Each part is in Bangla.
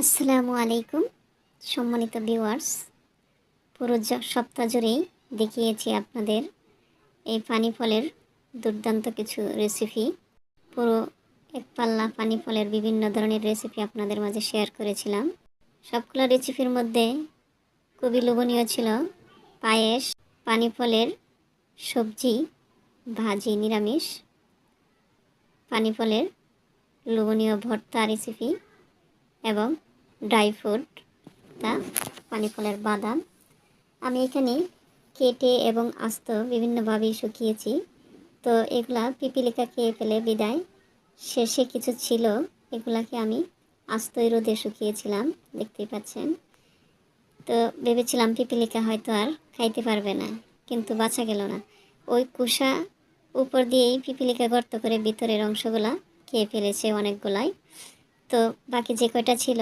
আসসালামু আলাইকুম, সম্মানিত ভিউয়ার্স। পুরো সপ্তাহ জুড়েই দেখিয়েছি আপনাদের এই পানি ফলের দুর্দান্ত কিছু রেসিপি পুরো এক পাল্লা পানি ফলের বিভিন্ন ধরনের রেসিপি আপনাদের মাঝে শেয়ার করেছিলাম। সবগুলো রেসিপির মধ্যে খুবই লোভনীয় ছিল পায়েস, পানি ফলের সবজি, ভাজি, নিরামিষ, পানি ফলের লোভনীয় ভর্তা রেসিপি এবং ড্রাই ফ্রুট, তা পানি ফলের বাদাম। আমি এখানে কেটে এবং আস্ত বিভিন্নভাবেই শুকিয়েছি। তো এগুলা পিপিলিকা খেয়ে ফেলে বিদায়। শেষে কিছু ছিল, এগুলাকে আমি আস্তই রোদে শুকিয়েছিলাম, দেখতেই পাচ্ছেন। তো ভেবেছিলাম পিপিলিকা হয়তো আর খাইতে পারবে না, কিন্তু বাঁচা গেল না। ওই কুষা উপর দিয়েই পিপিলিকা গর্ত করে ভিতরের অংশগুলা খেয়ে ফেলেছে অনেকগুলাই। তো বাকি যে কয়টা ছিল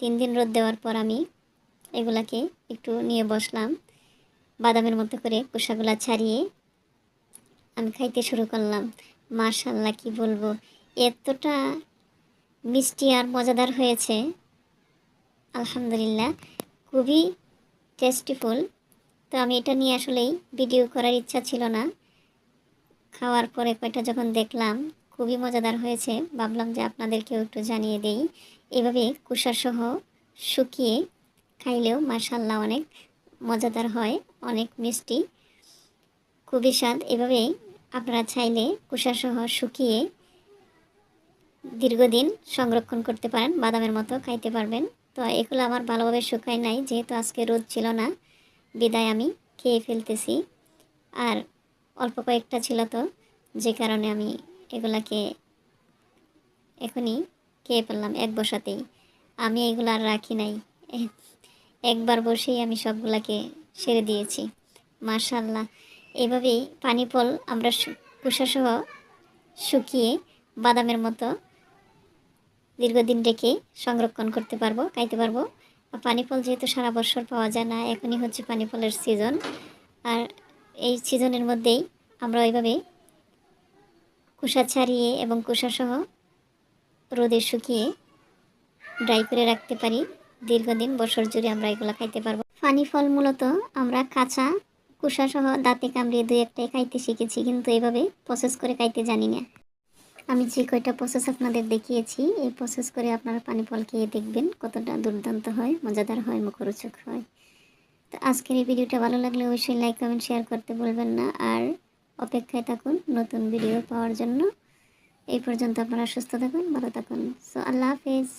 তিন দিন রোদ দেওয়ার পর আমি এগুলাকে একটু নিয়ে বসলাম। বাদামের মতো করে কুসাগুলা ছাড়িয়ে আমি খাইতে শুরু করলাম। মাশাল্লাহ কি বলব? এতটা মিষ্টি আর মজাদার হয়েছে। আলহামদুলিল্লাহ, খুবই টেস্টিফুল। তো আমি এটা নিয়ে আসলেই ভিডিও করার ইচ্ছা ছিল না। খাওয়ার পরে কয়টা যখন দেখলাম, খুবই মজাদার হয়েছে। ভাবলাম যে আপনাদেরকেও একটু জানিয়ে দেই। এভাবে কুসাসহ শুকিয়ে খাইলেও মাসাল্লাহ অনেক মজাদার হয়, অনেক মিষ্টি। খুবই স্বাদ। এভাবেই আপনারা চাইলে কুসাসহ শুকিয়ে দীর্ঘদিন সংরক্ষণ করতে পারেন, বাদামের মতো খাইতে পারবেন। তো এগুলো আমার ভালোভাবে শুকায় নাই, যেহেতু আজকে রোদ ছিল না, বিদায় আমি খেয়ে ফেলতেছি। আর অল্প কয়েকটা ছিল তো, যে কারণে আমি এগুলাকে এখনই খেয়ে ফেললাম এক বসাতেই। আমি এগুলো আর রাখি নাই। একবার বসেই আমি সবগুলাকে সেরে দিয়েছি। মাশাল্লাহ এভাবেই পানি ফল আমরা কুষাসহ শুকিয়ে বাদামের মতো দীর্ঘদিন রেখে সংরক্ষণ করতে পারব, খাইতে পারব। পানি ফল যেহেতু সারা বছর পাওয়া যায় না, এখনই হচ্ছে পানি ফলের সিজন আর এই সিজনের মধ্যেই আমরা ওইভাবে কুষা ছাড়িয়ে এবং কুসাসহ রোদে শুকিয়ে ড্রাই করে রাখতে পারি। দীর্ঘদিন বছর জুড়ে আমরা এগুলো খাইতে পারব। পানি ফল মূলত আমরা কাঁচা কুসাসহ দাঁতে কামড়িয়ে দুই একটাই খাইতে শিখেছি, কিন্তু এভাবে প্রসেস করে খাইতে জানি না। আমি যে কয়টা প্রসেস আপনাদের দেখিয়েছি, এই প্রসেস করে আপনারা পানি ফল খেয়ে দেখবেন কতটা দুর্দান্ত হয়, মজাদার হয়, মুখরোচক হয়। তো আজকের এই ভিডিওটা ভালো লাগলে অবশ্যই লাইক কমেন্ট শেয়ার করতে বলবেন না। আর অপেক্ষায় থাকুন নতুন ভিডিও পাওয়ার জন্য। এই পর্যন্ত আপনারা সুস্থ থাকুন ভালো থাকুন। সো আল্লাহ হাফেজ।